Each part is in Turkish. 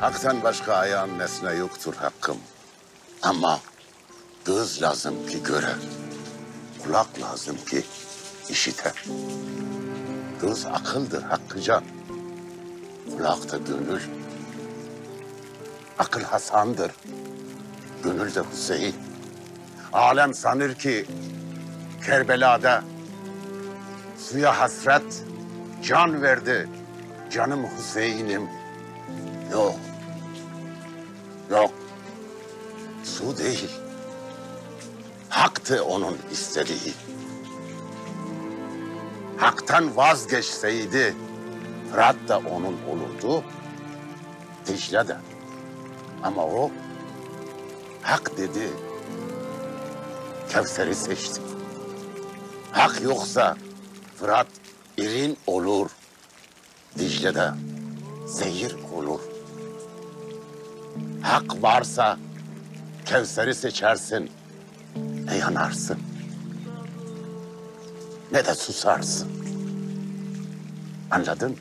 Hak'tan başka ayağın nesne yoktur hakkım. Ama göz lazım ki göre, kulak lazım ki işite. Göz akıldır hakkıca, kulak da gönül. Akıl Hasan'dır, gönül de Hüseyin. Alem sanır ki Kerbela'da suya hasret can verdi canım Hüseyin'im. Yok, yok, su değil. Haktı onun istediği. Hak'tan vazgeçseydi Fırat da onun olurdu, Dicle de. Ama o hak dedi, Kevser'i seçti. Hak yoksa Fırat irin olur, Dicle'de zehir olur. Hak varsa Kevser'i seçersin, ne yanarsın, ne de susarsın. Anladın?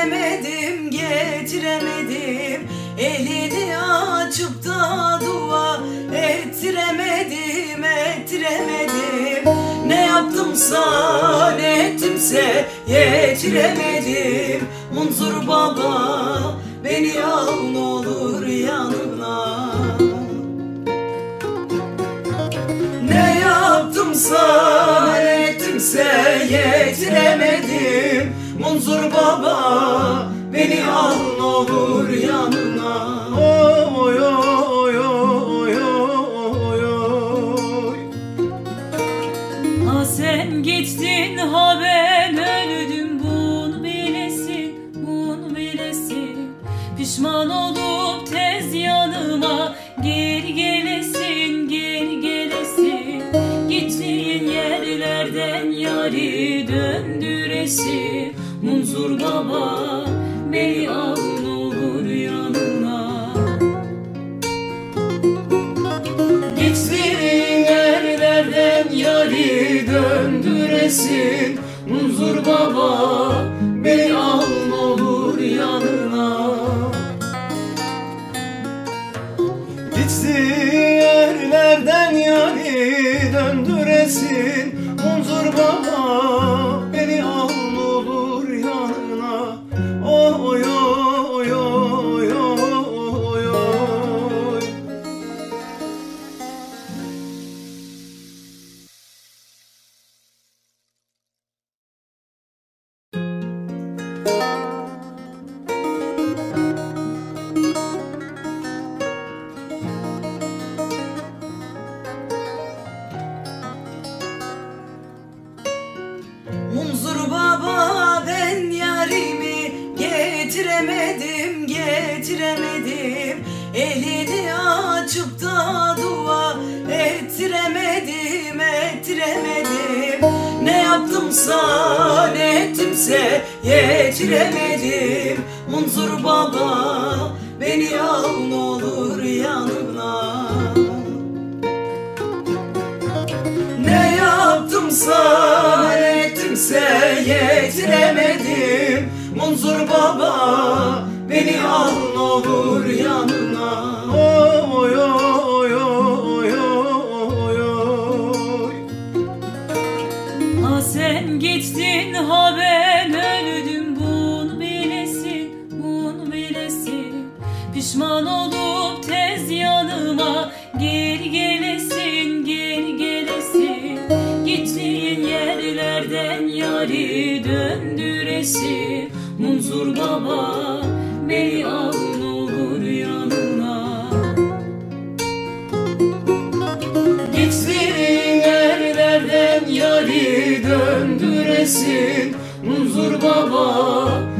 Getiremedim getiremedim. Elini açıp da dua ettiremedim ettiremedim. Ne yaptımsa ne ettimse yetiremedim. Munzur baba beni al ne olur yanına. Ne yaptımsa ne ettimse yetiremedim. Munzur baba olur yanına. Oy oy oy oy oy. Ha sen gittin ha ben öldüm. Bunu bilesin bunu bilesin. Pişman olup tez yanıma geri gelesin geri gelesin. Gittiğin yerlerden yari döndüresin. Munzur baba beni al döndüresin Munzur baba beni al getiremedim getiremedim. Elini açıp da dua ettiremedim ettiremedim. Ne yaptımsa ne ettimse yetiremedim. Munzur baba beni al ne olur yanına. Ne yaptımsa ne ettimse yetiremedim. Munzur baba al olur yanına. Oy oy oy oy oy. Ha sen gittin ha ben öldüm bunu bilesin bunu bilesin Pişman olup tez yanıma geri gelesin geri gelesin. Gittiğin yerlerden yari döndüresin. Munzur baba döndüresin Munzur baba